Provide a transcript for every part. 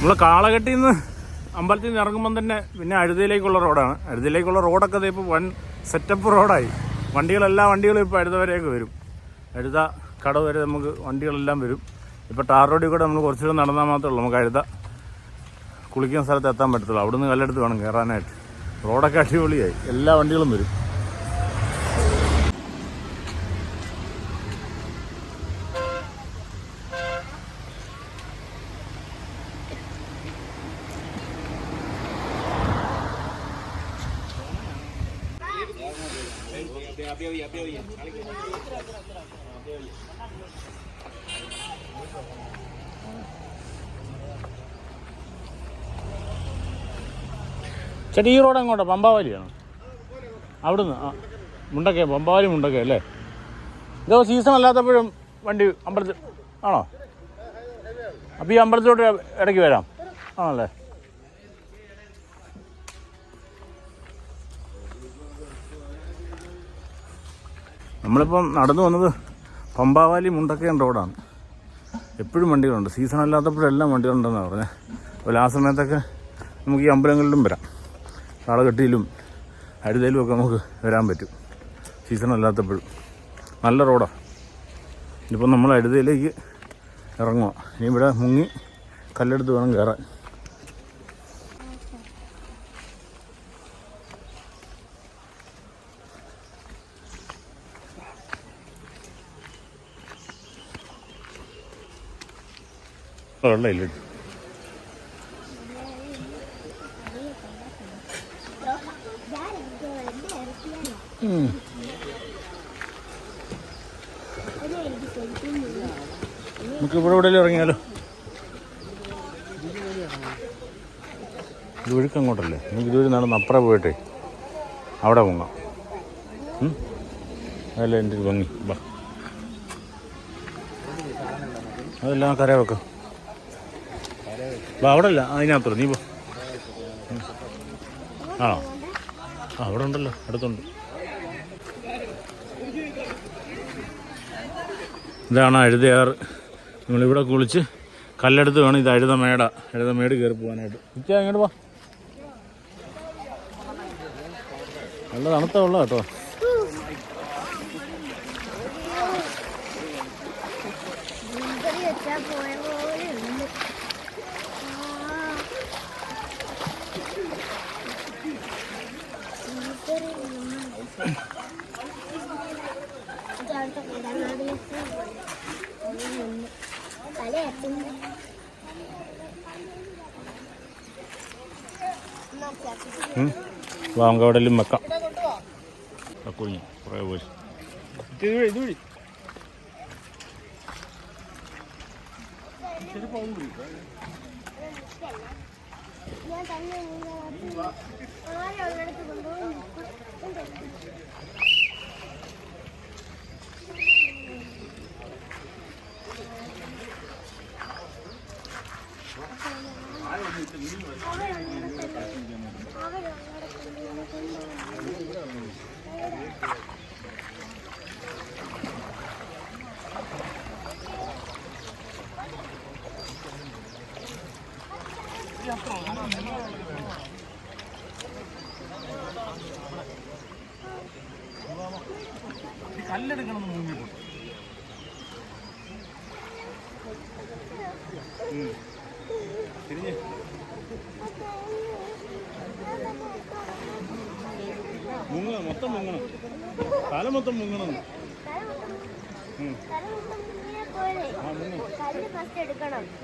നമ്മൾ കാളകെട്ടിൽ നിന്ന് അമ്പലത്തിൽ നിന്ന് ഇറങ്ങുമ്പം തന്നെ പിന്നെ അഴുതയിലേക്കുള്ള റോഡാണ്. അഴുതയിലേക്കുള്ള റോഡൊക്കെ ഇപ്പോൾ വൺ സെറ്റപ്പ് റോഡായി. വണ്ടികളെല്ലാ വണ്ടികളും ഇപ്പോൾ അഴുത വരെയൊക്കെ വരും. അഴുത കട വരെ നമുക്ക് വണ്ടികളെല്ലാം വരും. ഇപ്പോൾ ടാർ റോഡിൽ കൂടെ നമ്മൾ കുറച്ചുകൂടെ നടന്നാൽ മാത്രമേ ഉള്ളൂ. നമുക്ക് അഴുത കുളിക്കുന്ന സ്ഥലത്ത് എത്താൻ പറ്റത്തുള്ളൂ. അവിടുന്ന് കല്ലെടുത്ത് വേണം കയറാനായിട്ട്. റോഡൊക്കെ അടിപൊളിയായി. എല്ലാ വണ്ടികളും വരും. ചേട്ടാ ഈ റോഡ് എങ്ങോട്ടാ? പമ്പാവാലിയാണ്? അവിടുന്ന്? ആ മുണ്ടക്കേ പമ്പാവാലി മുണ്ടക്കേ അല്ലേ? ഇതോ സീസൺ അല്ലാത്തപ്പോഴും വണ്ടി അമ്പലത്തിൽ ആണോ? അപ്പോൾ ഈ അമ്പലത്തിലോട്ട് ഇടയ്ക്ക് വരാം. ആണല്ലേ? നമ്മളിപ്പം നടന്നു വന്നത് പമ്പാവാലി മുണ്ടക്കയം റോഡാണ്. എപ്പോഴും വണ്ടികളുണ്ട്. സീസൺ അല്ലാത്തപ്പോഴെല്ലാം വണ്ടികളുണ്ടെന്നാണ് പറഞ്ഞത് അപ്പോൾ ആ സമയത്തൊക്കെ നമുക്ക് ഈ അമ്പലങ്ങളിലും വരാം. കാളകെട്ടിയിലും അരുതയിലും ഒക്കെ നമുക്ക് വരാൻ പറ്റും. സീസൺ അല്ലാത്തപ്പോഴും. നല്ല റോഡാണ് ഇനിയിപ്പോൾ നമ്മൾ അരുതയിലേക്ക് ഇറങ്ങുക. ഇനി ഇവിടെ മുങ്ങി കല്ലെടുത്ത് വേണം കയറാൻ വെള്ളമില്ല. നമുക്ക് ഇവിടെ ഇവിടെ ഇറങ്ങിയാലോ? ഇതുവഴിക്ക് അങ്ങോട്ടല്ലേ നമുക്ക് ഇതുവഴി നടന്ന് അപ്പുറം പോയിട്ടേ. അവിടെ പൊങ്ങാം. അതല്ല എന്റെ ഒരു ഭംഗി. അതെല്ലാം കര വെക്കാം. അവിടെ അല്ല അതിനകത്തുള്ളൂ നീ പോ. ആ അവിടെ ഉണ്ടല്ലോ. അടുത്തുണ്ട്. ഇതാണ് അഴുതയാറ് നമ്മളിവിടെ കുളിച്ച് കല്ലെടുത്ത് വേണം ഇത് അഴുത മേട. അഴുത മേട് കയറി പോകാനായിട്ട്. ഇച്ചാ ഇങ്ങോട്ട് പോ നല്ല തണുത്ത വെള്ളം കേട്ടോ. Thank വെച്ചാ പോയ പോലെ ഉണ്ട് ആ. മീൻകറി നമ്മൾ- ഇത് അവിടുത്തെ കുടനാടിലേക്ക് അവിടെ നിന്ന് തല എത്തുന്നു വാങ്കവടലും വെക്കാം. കുഞ്ഞ് കുറേ പോയി. ഞാൻ തന്നെ ആരുള്ളിടത്ത് കൊണ്ടുപോയി കല്ലെടുക്കണം മുങ്ങി തിരിഞ്ഞ്. മുങ്ങണം മൊത്തം മുങ്ങണം. തല മൊത്തം മുങ്ങണം.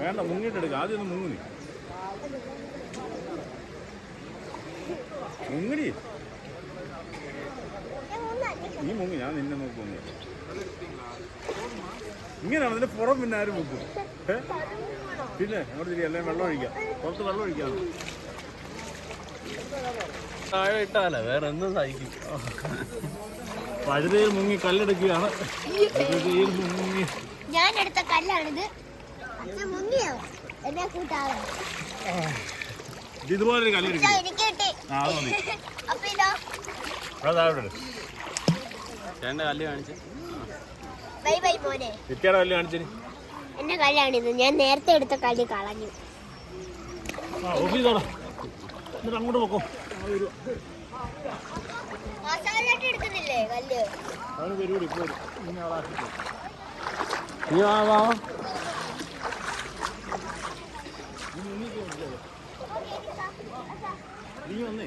വേണ്ട മുങ്ങിട്ട് എടുക്കാം. ആദ്യം ഒന്ന് മുങ്ങി മുങ്ങടി. നീ മുങ്ങി ഞാൻ നിന്നെ നോക്കുന്നു ഇങ്ങനെയാണ് അതിന്റെ പുറം പിന്നെ ആരും മുക്കും? പിന്നെ അങ്ങോട്ട് തിരി അല്ലെങ്കിൽ വെള്ളം ഒഴിക്കാം. പുറത്ത് വെള്ളം ഒഴിക്കാം. താഴെ ഇട്ടാലേ വേറെ എന്തും സഹിക്കും. പഴുതയിൽ മുങ്ങി കല്ലെടുക്കുകയാണ്. പഴുതയിൽ മുങ്ങി. ഞാൻ എടുത്ത കല്ലാണിത്. ഇതുപോലെ മുങ്ങിയോ? എന്നെ കൂട്ടാതെ. ഇത് ഇതുപോലൊരു കല്ലെടുക്കുക എനിക്ക് ആ മതി. അപ്പൊ ഇതോ അത് താഴെ ഇട്. ചേട്ടന്റെ കല്ല് കാണിച്ച്. ബൈ ബൈ മോനെ. വിദ്യയുടെ കല്ല് കാണിച്ചിന് എന്റെ കല്ലാണിത് ഞാൻ നേരത്തെ എടുത്ത കല്ല് കളഞ്ഞു. അങ്ങോട്ട് നോക്കോ എടുക്കുന്നില്ലേ കല്ല്. നീ വാ വാ. നീ വന്നേ.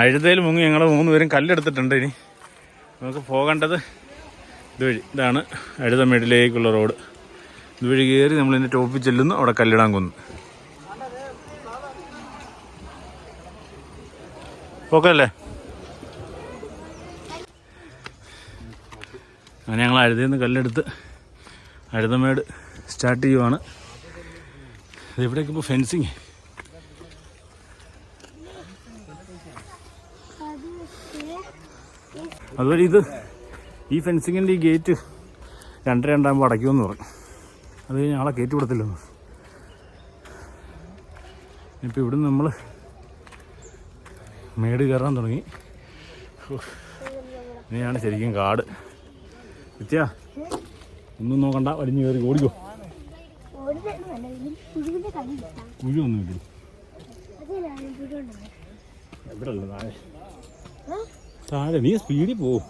അഴുതയിൽ മുങ്ങി ഞങ്ങൾ മൂന്ന് പേരും കല്ലെടുത്തിട്ടുണ്ട് ഇനി. നമുക്ക് പോകേണ്ടത് ഇതുവഴി. ഇതാണ് അഴുത മേടിലേക്കുള്ള റോഡ്. ഇതുവഴി കയറി നമ്മൾ ഇതിന്റെ ടോപ്പിൽ ചെല്ലുന്നു. അവിടെ കല്ലിടാൻ കൊന്നു. പോക്കല്ലേ? അങ്ങനെ ഞങ്ങൾ അഴുതയിൽ നിന്ന് കല്ലെടുത്ത് അഴുതമേട് സ്റ്റാർട്ട് ചെയ്യുവാണ്. ഇവിടേക്ക് ഇപ്പോൾ ഫെൻസിങ്. അതുവഴി ഇത് ഈ ഫെൻസിങ്ങിന്റെ ഈ ഗേറ്റ് രണ്ടര രണ്ടാകുമ്പോൾ അടയ്ക്കുമെന്ന് പറഞ്ഞു. അത് കഴിഞ്ഞ് ആളെ കയറ്റി വിടത്തില്ലെന്ന് ഇപ്പോൾ ഇവിടുന്ന് നമ്മൾ മേട് കയറാൻ തുടങ്ങി. ഇനിയാണ് ശരിക്കും കാട്. എത്തിയാ ഒന്നും നോക്കണ്ട വലിഞ്ഞു കയറി ഓടിക്കോ. അതിലാണ് പുഴുണ്ടത് എവിടെ ഉള്ളത് താഴെ. താഴെ നീ സ്പീഡിൽ പോവും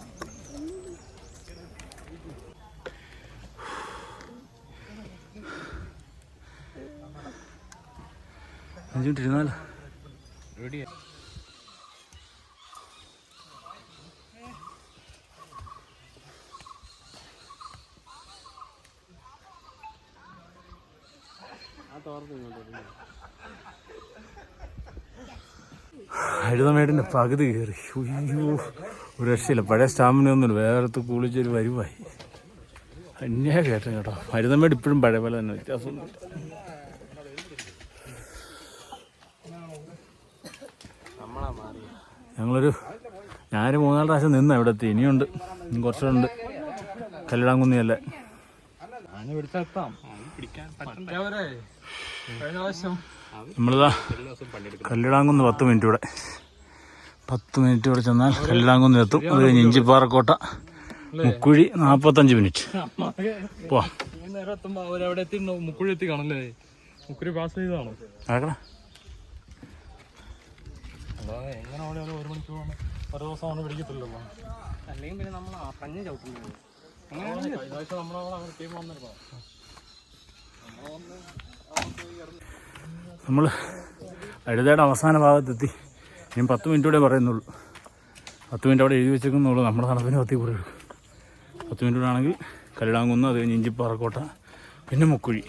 അഞ്ചു മിനിറ്റ് ഇരുന്നാലോ ഹരിതമേടിന്റെ പകുതി കയറി. അയ്യോ ഒരു രക്ഷയില്ല. പഴയ സ്റ്റാമിന ഒന്നുമില്ല. വേറെ കുളിച്ചൊരു വരുവായി. അന്യായ കയറ്റം കേട്ടോ. മരുതമേട് ഇപ്പോഴും പഴയ പോലെ തന്നെ വ്യത്യാസമൊന്നുമില്ല ഞങ്ങളൊരു ഞാനൊരു മൂന്നാൽ പ്രാവശ്യം നിന്ന് ഇവിടെ എത്തി. ഇനിയുണ്ട്. ഇനി കുറച്ചുണ്ട് കല്ലിടാങ്കുന്നിയല്ല? നമ്മളിതാ കല്ലിടാങ്കുന്ന് പത്ത് മിനിറ്റ് ഇവിടെ. പത്ത് മിനിറ്റ് ഇവിടെ ചെന്നാൽ കല്ലിടാങ്കുന്ന് എത്തും. അത് കഴിഞ്ഞ് ഇഞ്ചിപ്പാറക്കോട്ട മുക്കുഴി നാൽപ്പത്തഞ്ച് മിനിറ്റ്. പോവാം. അവരവിടെ മുക്കുഴി എത്തി കാണല്ലേ മുക്കുഴി പാസ് ചെയ്താണോ എങ്ങനെ ഒരു മണിക്കൂർ ഒരു ദിവസം അവനെ പിടിക്കത്തില്ലല്ലോ? അല്ലെങ്കിൽ പിന്നെ നമ്മൾ പഞ്ഞ ചവിട്ടുന്നത്. നമ്മൾ അഴുതയുടെ അവസാന ഭാഗത്തെത്തി. ഇനി പത്ത് മിനിറ്റ് കൂടെ പറയുന്നുള്ളൂ. പത്ത് മിനിറ്റ് അവിടെ എഴുതി വെച്ചേക്കുന്നുള്ളൂ. നമ്മുടെ നടപ്പിന് പത്തി കൂടെ എടുക്കും പത്ത് മിനിറ്റ് കൂടെ ആണെങ്കിൽ കല്ലിടാങ്കുന്ന് അത് കഴിഞ്ഞ് ഇഞ്ചിപ്പാറക്കോട്ട പിന്നെ മുക്കുഴി.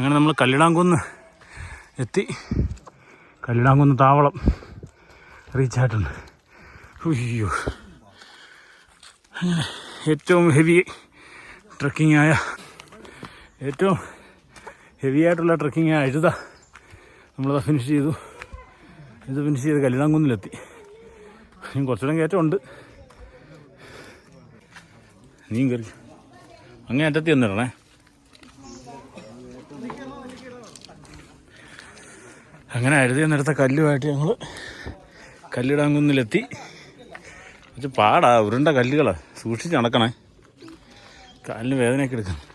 അങ്ങനെ നമ്മൾ കല്ലിടാങ്കുന്ന് എത്തി. കല്ലിടാങ്കുന്ന് താവളം റീച്ച് ആയിട്ടുണ്ട്. അയ്യോ. അങ്ങനെ ഏറ്റവും ഹെവി ട്രക്കിംഗ് ആയ ഏറ്റവും ഹെവി ആയിട്ടുള്ള ട്രക്കിംഗ് ആയ എഴുത നമ്മളത് ഫിനിഷ് ചെയ്തു. ഇത് ഫിനിഷ് ചെയ്ത് കല്ലിടാങ്കുന്നിലെത്തി. ഇനി കുറച്ചുകൂടെ കയറ്റമുണ്ട്. നീയും കയറി. അങ്ങേ അറ്റത്തി വന്നിടണേ അങ്ങനെ അരുതി നിരത്ത കല്ലുമായിട്ട് ഞങ്ങൾ കല്ലിടാങ്കുന്നിലെത്തി. പക്ഷെ പാടാ ഉരുണ്ട കല്ലുകളാ. സൂക്ഷിച്ച് നടക്കണേ. കാലിന് വേദനയൊക്കെ എടുക്കണം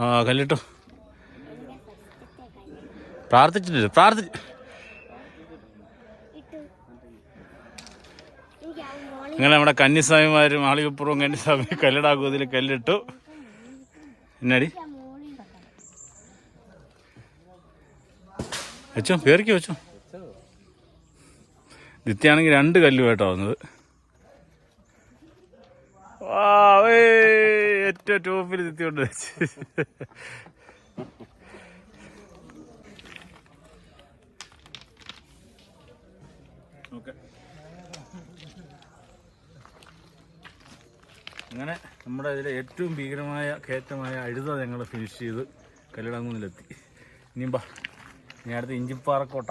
ആ കല്ലിട്ടോ. പ്രാർത്ഥിച്ചിട്ടില്ല പ്രാർത്ഥി അങ്ങനെ നമ്മുടെ കന്നിസ്വാമിമാരും ആളികപ്പുറവും കന്നിസ്വാമി കല്ലിടാകൂതിൽ കല്ലിട്ടു. എന്നാടി? വെച്ചോ പേർക്ക് വെച്ചോ ദിത്യാണെങ്കിൽ രണ്ട് കല്ലുമായിട്ടാണ് വന്നത്. ഏറ്റവും ടോപ്പിൽ ദിത്യ കൊണ്ട് വെച്ച്. അങ്ങനെ നമ്മുടെ ഇതിലെ ഏറ്റവും ഭീകരമായ കയറ്റമായ അഴുത ഞങ്ങൾ ഫിനിഷ് ചെയ്ത് കല്ലിടങ്ങുന്നിലെത്തി. ഇനിയും ബാ ഇനി അടുത്ത് ഇഞ്ചിപ്പാറക്കോട്ട.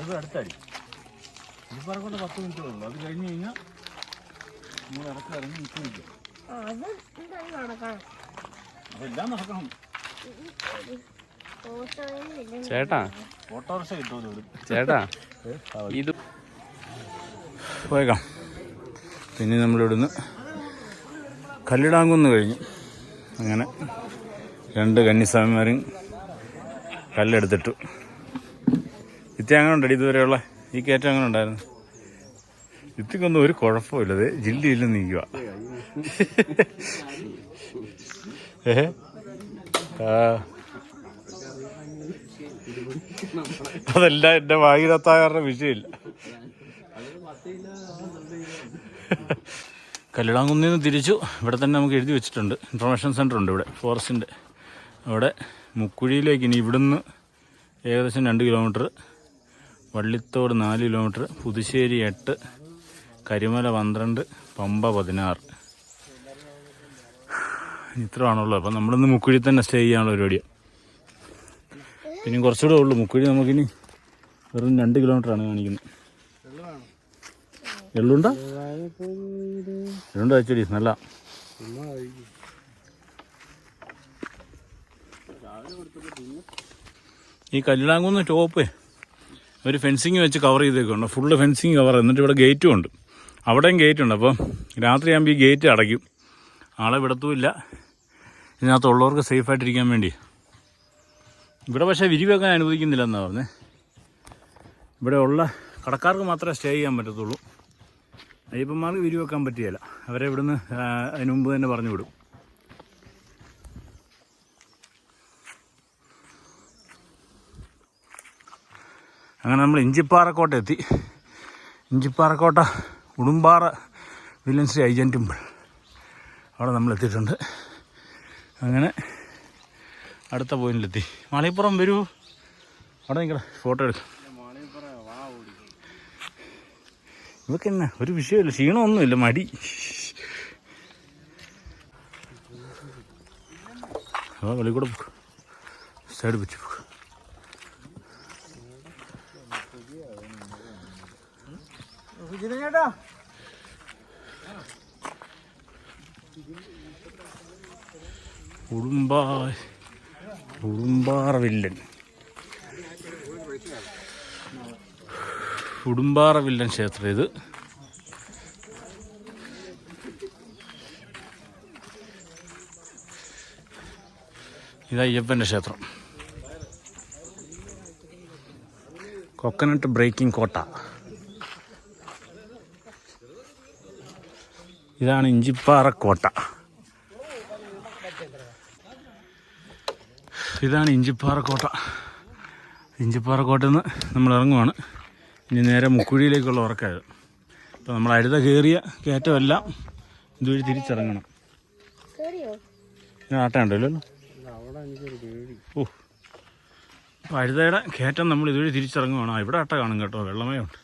അത് അടുത്താടി ഇഞ്ചിപ്പാറക്കോട്ട പത്ത് മിനിറ്റ് ഉള്ളൂ. അത് കഴിഞ്ഞ് കഴിഞ്ഞാൽ നമ്മൾ ഇറക്കി ഇറങ്ങി നിൽക്കുന്നില്ല. അതെല്ലാം നടക്കണം. ചേട്ടാ. ഓട്ടോറിക്ഷ കിട്ടുമല്ലോ ചേട്ടാ. ഇത് പോയേക്കാം. പിന്നെ നമ്മളിവിടുന്ന് കല്ലിടാങ്കുന്ന് കഴിഞ്ഞു. അങ്ങനെ രണ്ട് കന്നിസ്വാമിമാരും കല്ലെടുത്തിട്ടു. ഇത്തി അങ്ങനെ ഉണ്ടടി ഇതുവരെയുള്ള ഈ കയറ്റം അങ്ങനെ ഉണ്ടായിരുന്നു ഇത്തിക്കൊന്നും ഒരു കുഴപ്പമില്ല അത് ജില്ലയിൽ നീക്കുക ഏ? അതല്ല എന്റെ ഭാഗീരത്താകാരുടെ വിഷയമില്ല. കല്ലിടാങ്കുന്നിൽ നിന്ന് തിരിച്ചു. ഇവിടെ തന്നെ നമുക്ക് എഴുതി വെച്ചിട്ടുണ്ട്. ഇൻഫർമേഷൻ സെന്റർ ഉണ്ട് ഇവിടെ ഫോറസ്റ്റിന്റെ അവിടെ മുക്കുഴിയിലേക്ക് ഇനി ഇവിടുന്ന് ഏകദേശം രണ്ട് കിലോമീറ്റർ വള്ളിത്തോട് നാല് കിലോമീറ്റർ പുതുശ്ശേരി എട്ട് കരിമല പന്ത്രണ്ട് പമ്പ പതിനാറ്. ഇത്രയാണുള്ളത്. അപ്പം നമ്മളിന്ന് മുക്കുഴി തന്നെ സ്റ്റേ ചെയ്യാനുള്ള പരിപാടിയാണ് പിന്നെ കുറച്ചുകൂടെ ഉള്ളൂ. മുക്കുഴി നമുക്കിനി വെറും രണ്ട് കിലോമീറ്ററാണ് കാണിക്കുന്നത്. എള്ളുണ്ടോ? എള്ളുണ്ട് വെച്ചടി നല്ല. ഈ കല്ലിടാങ്കുന്ന് ടോപ്പ് ഒരു ഫെൻസിങ് വെച്ച് കവർ ചെയ്തേക്കുണ്ട് ഫുള്ള് ഫെൻസിങ് കവർ. എന്നിട്ട് ഇവിടെ ഗേറ്റും ഉണ്ട്. അവിടെയും ഗേറ്റ് ഉണ്ട്. അപ്പം രാത്രിയാകുമ്പോൾ ഈ ഗേറ്റ് അടയ്ക്കും. ആളെ വിടത്തുമില്ല. ഇതിനകത്തുള്ളവർക്ക് സേഫായിട്ടിരിക്കാൻ വേണ്ടി. ഇവിടെ പക്ഷേ വിരിവെക്കാൻ അനുവദിക്കുന്നില്ലെന്നാണ് പറഞ്ഞത് ഇവിടെ ഉള്ള കടക്കാർക്ക് മാത്രമേ സ്റ്റേ ചെയ്യാൻ പറ്റത്തുള്ളൂ. അയ്യപ്പന്മാർക്ക് വിരി വെക്കാൻ പറ്റിയല്ല. അവരെ ഇവിടുന്ന് അതിന് മുമ്പ് തന്നെ പറഞ്ഞു വിടും. അങ്ങനെ നമ്മൾ ഇഞ്ചിപ്പാറക്കോട്ട എത്തി. ഇഞ്ചിപ്പാറക്കോട്ട ഉടുമ്പാറ വില്ലൻ ശ്രീ ഐജൻ ടെമ്പിൾ. അവിടെ നമ്മൾ എത്തിയിട്ടുണ്ട്. അങ്ങനെ അടുത്ത പോയിന്റിലെത്തി. മലയപ്പുറം വരൂ. അവിടെ നിൽക്കട ഫോട്ടോ എടുക്കാം. ഇവക്ക് എന്നാ ഒരു വിഷയമില്ല. ക്ഷീണമൊന്നുമില്ല. മടി. ആ വെളി കൂടെ പോക്ക്. സൈഡ് വെച്ച് പോക്ക്. ഉടുമ്പാ ഉടുമ്പാറ വില്ലൻ. ഉടുമ്പാറ വില്ലൻ ക്ഷേത്രം ഇത്. ഇതാ അയ്യപ്പന്റെ ക്ഷേത്രം. കൊക്കനട്ട് ബ്രേക്കിംഗ് കോട്ട. ഇതാണ് ഇഞ്ചിപ്പാറ കോട്ട. ഇതാണ് ഇഞ്ചിപ്പാറ കോട്ട. ഇഞ്ചിപ്പാറ കോട്ടയിൽ നിന്ന് നമ്മൾ ഇറങ്ങുവാണ്. ഇനി നേരെ മുക്കുഴിയിലേക്കുള്ള ഉറക്കായത് അപ്പോൾ നമ്മൾ അഴുത കയറിയ കയറ്റമെല്ലാം ഇതുവഴി തിരിച്ചിറങ്ങണം. പേടി ഓ. അപ്പോൾ അഴുതയുടെ കയറ്റം നമ്മൾ ഇതുവഴി തിരിച്ചിറങ്ങുവാണ്. ആ, ഇവിടെ ആട്ട കാണും കേട്ടോ. വെള്ളമയമുണ്ട്